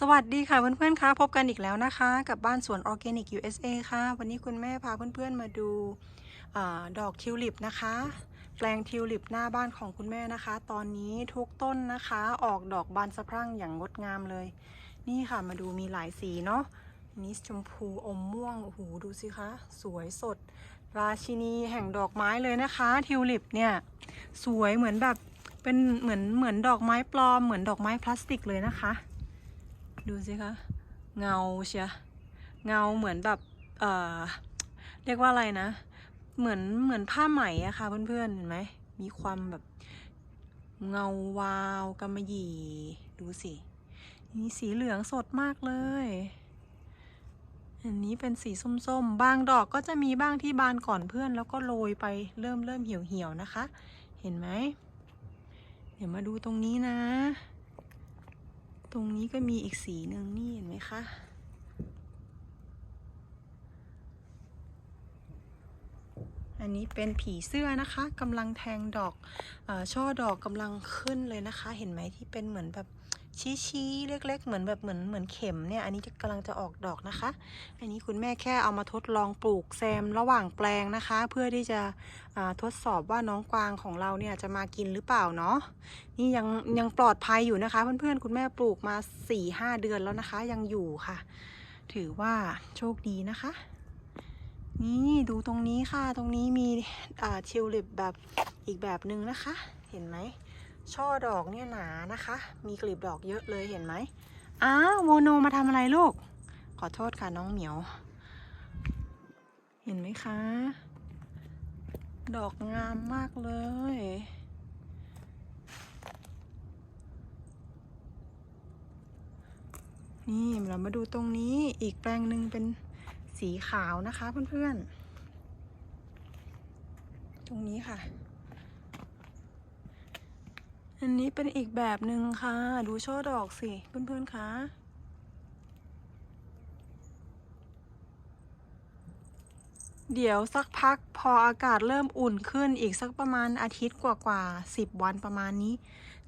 สวัสดีค่ะเพื่อนๆคะพบกันอีกแล้วนะคะ กับบ้านสวนออร์แกนิก USA ค่ะ วันนี้คุณแม่พาเพื่อนๆมาดูอดอกทิวลิปนะคะ แปลงทิวลิปหน้าบ้านของคุณแม่นะคะ ตอนนี้ทุกต้นนะคะออกดอกบานสะพรั่งอย่างงดงามเลย นี่ค่ะมาดูมีหลายสีเนาะนนี้ชมพูอมม่วงโอ้โหดูสิคะ สวยสด ราชินีแห่งดอกไม้เลยนะคะทิวลิปเนี่ยสวยเหมือนแบบเป็นเหมือนเหมือนดอกไม้ปลอมเหมือนดอกไม้พลาสติกเลยนะคะ ดูสิคะ เงาเชียเงาเหมือนแบบเอ่อเรียกว่าอะไรนะ เหมือนเหมือนผ้าไหมอะค่ะเพื่อนๆเห็นไหมมีความแบบเงาวาวกำมะหยี่ดูสินี่สีเหลืองสดมากเลย อันนี้เป็นสีส้มๆ บางดอกก็จะมีบ้างที่บานก่อนเพื่อน แล้วก็โรยไปเริ่มเริ่มเหี่ยวเหี่ยวๆนะคะ เห็นไหม เดี๋ยวมาดูตรงนี้นะ ตรงนี้ก็มีอีกสีหนึ่งนี่เห็นไหมคะ อันนี้เป็นผีเสื้อนะคะกำลังแทงดอกอช่อดอกกำลังขึ้นเลยนะคะ เห็นไหมที่เป็นเหมือนแบบ ชี้ๆเล็ก ๆ เหมือนแบบเหมือนเหมือนเข็มเนี่ย อันนี้กำลังจะออกดอกนะคะ อันนี้คุณแม่แค่เอามาทดลองปลูกแซมระหว่างแปลงนะคะ เพื่อที่จะทดสอบว่าน้องกวางของเราเนี่ยจะมากินหรือเปล่าเนาะนี่ยังยังปลอดภัยอยู่นะคะ เพื่อนๆคุณแม่ปลูกมา4ี่ห้าเดือนแล้วนะคะ ยังอยู่ค่ะ ถือว่าโชคดีนะคะ นี่ดูตรงนี้ค่ะ ตรงนี้มีอ่าทิวลิปแบบอีกแบบหนึ่งนะคะ เห็นไหม ช่อดอกเนี่ยหนานะคะ มีกลีบดอกเยอะเลยเห็นไหมอ้าวโมโนมาทำอะไรลูก ขอโทษค่ะน้องเหมียว เห็นไหมคะ ดอกงามมากเลย นี่เรามาดูตรงนี้อีกแปลงหนึ่งเป็นสีขาวนะคะเพื่อนๆ ตรงนี้ค่ะ อันนี้เป็นอีกแบบหนึ่งค่ะ ดูช่อดอกสิ เพื่อนๆคะเดี๋ยวสักพักพออากาศเริ่มอุ่นขึ้นอีกสักประมาณอาทิตย์กว่าๆสิบวันประมาณนี้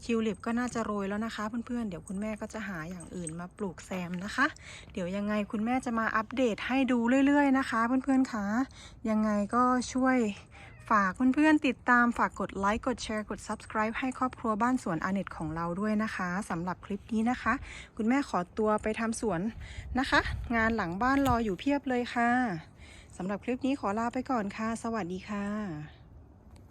ทิวลิปก็น่าจะโรยแล้วนะคะ เพื่อนๆ เดี๋ยวคุณแม่ก็จะหาอย่างอื่นมาปลูกแซมนะคะ เดี๋ยวยังไงคุณแม่จะมาอัปเดตให้ดูเรื่อยๆนะคะ เพื่อนๆคะยังไงก็ช่วย ฝากเพื่อนๆติดตามฝากกดไลค์กดแชร์กด subscribe ให้ครอบครัวบ้านสวนอาเน็ตของเราด้วยนะคะสำหรับคลิปนี้นะคะ คุณแม่ขอตัวไปทำสวนนะคะ งานหลังบ้านรออยู่เพียบเลยค่ะสำหรับคลิปนี้ขอลาไปก่อนค่ะ สวัสดีค่ะ